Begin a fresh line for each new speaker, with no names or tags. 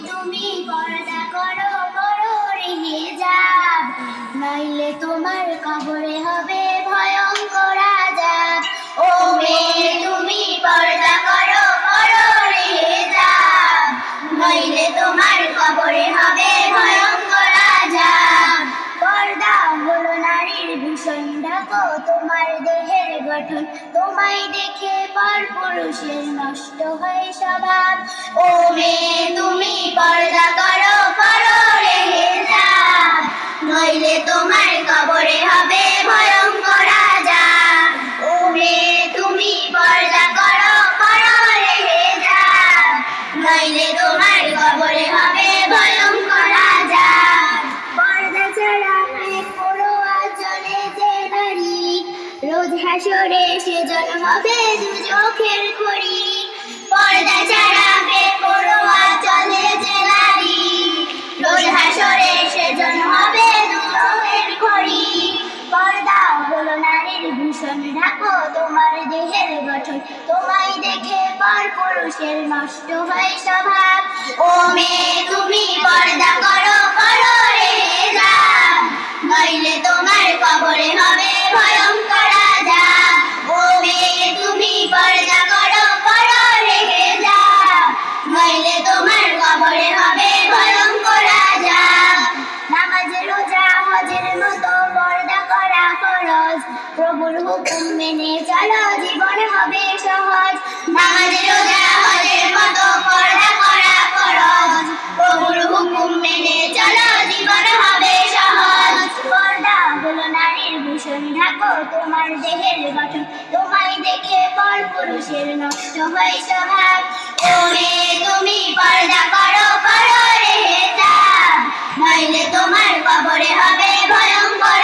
তুমি পর্দা করো করো রেহে যাব নইলে তোমার কবরে হবে ভয়ঙ্কর আজাব। ও মেয়ে, তুমি পর্দা করো করো রেহে যাব নইলে তোমার কবরে হবে ভয়ঙ্কর আজাব। পর্দা হলো নারীর ভীষণ ঢাকো তোমার দেহের গঠন। তোমায় দেখে পর পুরুষের নষ্ট হয় স্বভাব। ও মেয়ে নইলে তোমার কবরে হবে ভয়ঙ্কর তুমি পর্দা করো নইলে তোমার কবরে হবে পর্দা চলে হাসরে সেজন হবে দু চোখের খড়ি। পর্দা ছাড়া নারীর ঢাকো তোমার দেহের গঠন। তোমায় দেখে পর পুরুষের নষ্ট হয় স্বভাব। ও মেয়ে, তুমি পর্দা করো করো রে যাব নইলে তোমার কবরে হবে ভয়ঙ্কর আজাব ও মেয়ে, তুমি পর্দা করো করো রে যাব নইলে তোমার কবরে ফরজ প্রভুর হুকুম মেনে চলো, জীবন হবে সহজ। নামাজ রোজা হজের মতো পর্দা করা ফরজ। প্রভুর হুকুম মেনে চলো, জীবন হবে সহজ। পর্দা হলো নারীর ভূষণ, ঢাকো তোমার দেহের গঠন। তোমায় দেখে পর পুরুষের নষ্ট হয় স্বভাব ও মেয়ে তুমি পর্দা করো করো রে যাব নইলে তোমার কবরে হবে ভয়ঙ্কর